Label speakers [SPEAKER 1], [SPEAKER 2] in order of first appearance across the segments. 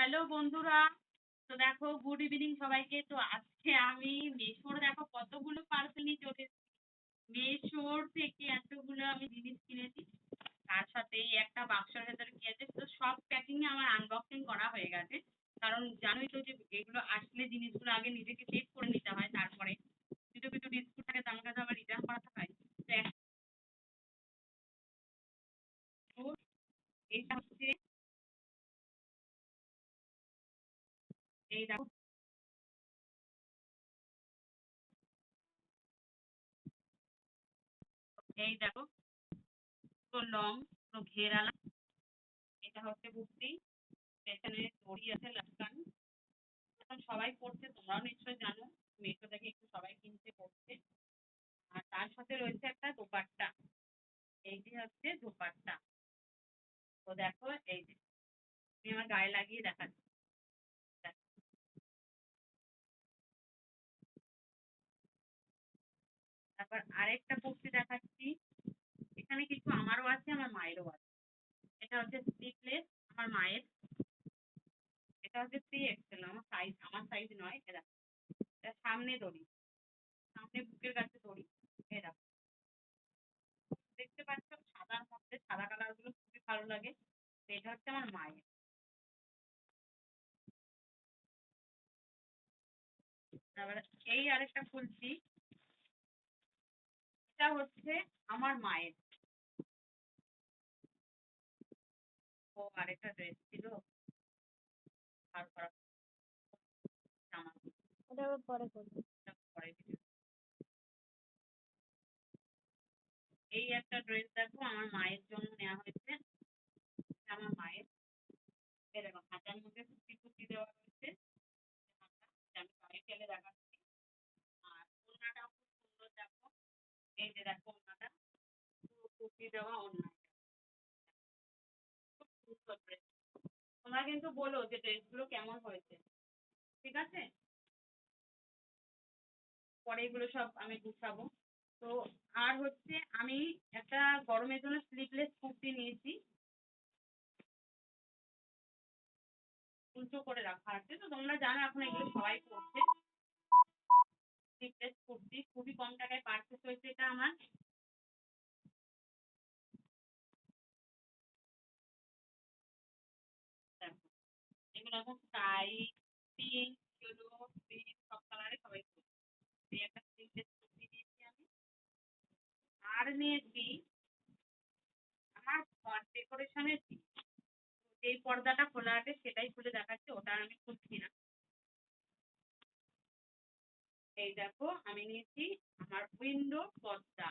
[SPEAKER 1] Hello বন্ধুরা। তো দেখো গুড ইভিনিং সবাইকে। তো আজকে আমি মেশোর দেখো কতগুলো পার্সেল নিয়ে চলে এসেছি মেশোর থেকে এতগুলো আমি জিনিস কিনেছি। তার সাথে এই একটা বাক্সের ভেতরে কি আছে? তো সব প্যাকিংয়ে আমার আনবক্সিং করা হয়ে গেছে। কারণ জানোই তো যে এগুলো আসলে জিনিসগুলো আগে নিজেকে চেক করে নিতে হয়, তারপরে কিছু কিছু বিস্কুট থাকে তো আমাকে তো আবার রিটার্ন করাতে হয় তো এক- তো এইটা হচ্ছে এই দেখো এই দেখো পুরো লং, পুরো ঘেরালা। এটা হচ্ছে বুকটি পেছনে দড়ি আছে লাটকান এখন সবাই পড়ছে, তোমরাও নিশ্চয়ই জানো। মেট্রো থেকে একটু সবাই কিনছে, পড়ছে। আর তার সাথে রয়েছে একটা দোপাট্টা। এইটি হচ্ছে দোপাট্টা। তো দেখো, এই যে। আমি আমার গায়ে লাগিয়ে দেখাচ্ছি। তারপর আরেকটা কুর্তি দেখাচ্ছি। এখানে কিছু আমারও আছে, আমার মায়েরও আছে। এটা হচ্ছে স্লিপলেস আমার মায়ের। এটা হচ্ছে থ্রি এক্সেল আমার সাইজ আমার সাইজ নয়, এটা এটা সামনে দড়ি, সামনে বুকের কাছে দড়ি এরা দেখতে পাচ্ছ, সাদার মধ্যে সাদা কালারগুলো খুবই ভালো লাগে। এটা হচ্ছে আমার মায়ের। তারপরে এই আরেকটা খুলছি। এটা হচ্ছে আমার মায়ের। ও আরেকটা ড্রেস ছিল আর করা। জামা।
[SPEAKER 2] ওটা আবার পরে করব।
[SPEAKER 1] পরে এই একটা ড্রেস দেখো আমার মায়ের জন্য নেওয়া হয়েছে এটা আমার মায়ের এরকম হাতার মধ্যে কুচি কুচি দেওয়া রয়েছে হাতা, এটা আমি পায়ে ফেলে দেখাচ্ছি আর ওড়নাটাও খুব সুন্দর দেখো এই যে দেখো ওড়নাটা পুরো কুচি দেওয়া ওড়না খুব সুন্দর ড্রেস তোমরা কিন্তু বলো যে ড্রেসগুলো কেমন হয়েছে। ঠিক আছে? পরে এগুলো সব আমি গুছাবো। তো আর হচ্ছে আমি একটা গরমের জন্য স্লিভলেস কুর্তি নিয়েছি। উল্টো করে রাখা আছে। তো তোমরা জানো এখন এগুলো সবাই পরছে। স্লিভলেস কুর্তি খুবই কম টাকায় পারচেস হয়েছে এটা আমার। এগুলো এখন সব সবাই এই একটা কুর্তি নিয়েছি আমি। আর নিয়েছি আমার ডেকোরেশনের জিনিস যেই পর্দাটা খোলা আছে, সেটাই খুলে দেখাচ্ছি, ওটা আমি খুলছি না। এই দেখো, আমি নিয়েছি আমার উইন্ডো পর্দা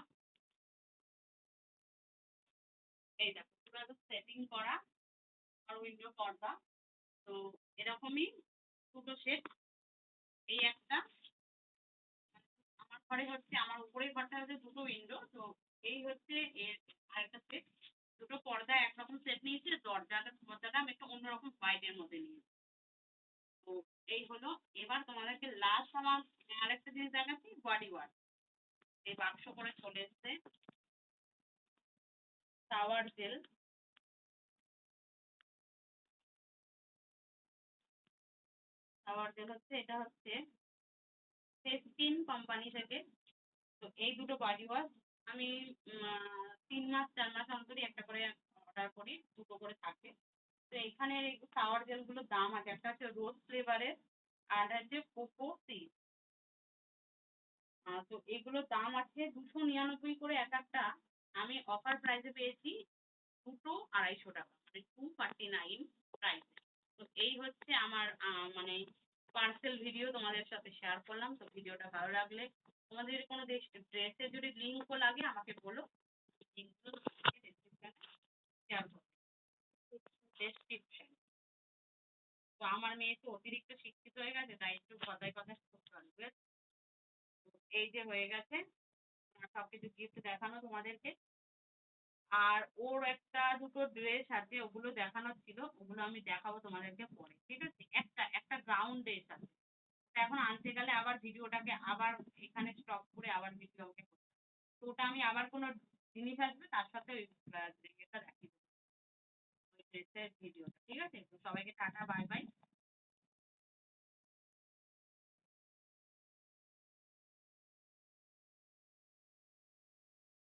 [SPEAKER 1] এই দেখো, পুরো সেটিং করা আর উইন্ডো পর্দা। তো এরকমই দুটো সেট এই একটা। আমার ঘরে হচ্ছে, আমার উপরের ঘরটা হচ্ছে হলো, এবার তোমাদেরকে লাস্ট আমার আরেকটা জিনিস দেখাচ্ছি বডি ওয়াশ এই বাক্স করে চলে এসছে শাওয়ার জেল শাওয়ার জেল হচ্ছে, এটা হচ্ছে ফেসকিন কোম্পানি থেকে। তো এই দুটো বডি ওয়াশ আমি তিন মাস, চার মাস অন্তরই একটা করে অর্ডার করি, দুটো করে থাকে। তো এখানে শাওয়ার জেলগুলোর দাম আছে একটা হচ্ছে রোজ ফ্লেভারের একটা হচ্ছে কোকো সি তো এগুলোর দাম আছে দুশো নিরানব্বই করে এক একটা। আমি অফার প্রাইসে পেয়েছি দুটো আড়াইশো টাকা মানে টু ফর্টি নাইন প্রাইস তো এই হচ্ছে আমার আহ, মানে পার্সেল ভিডিও তোমাদের সাথে শেয়ার করলাম। তো ভিডিওটা ভালো লাগলে তোমাদের কোনো ড্রেসের যদি লিঙ্কও লাগে আমাকে বলো। লিঙ্কগুলো শেয়ার করো ডেসক্রিপশন তো আমার মেয়ে একটু অতিরিক্ত শিক্ষিত হয়ে গেছে, তাই একটু কথায় কথায় করতে হবে এই যে হয়ে গেছে সব কিছু গিফট দেখানো তোমাদেরকে। আর ওর একটা দুটো ড্রেস আছে, ওগুলো দেখানোর ছিল, ওগুলো আমি দেখাবো তোমাদেরকে পরে, ঠিক আছে? একটা একটা গ্রাউন্ড ড্রেস আছে। এখন আনতে গেলে আবার ভিডিওটাকে আবার এখানে স্টপ করে আবার ভিডিও আমাকে। তো ওটা আমি আবার কোনো জিনিস আসবে, তার সাথে ওই ইয়েটা দেখিয়ে দেবো। ওই ড্রেসের ভিডিওটা ঠিক আছে? তো সবাইকে টাটা বাই বাই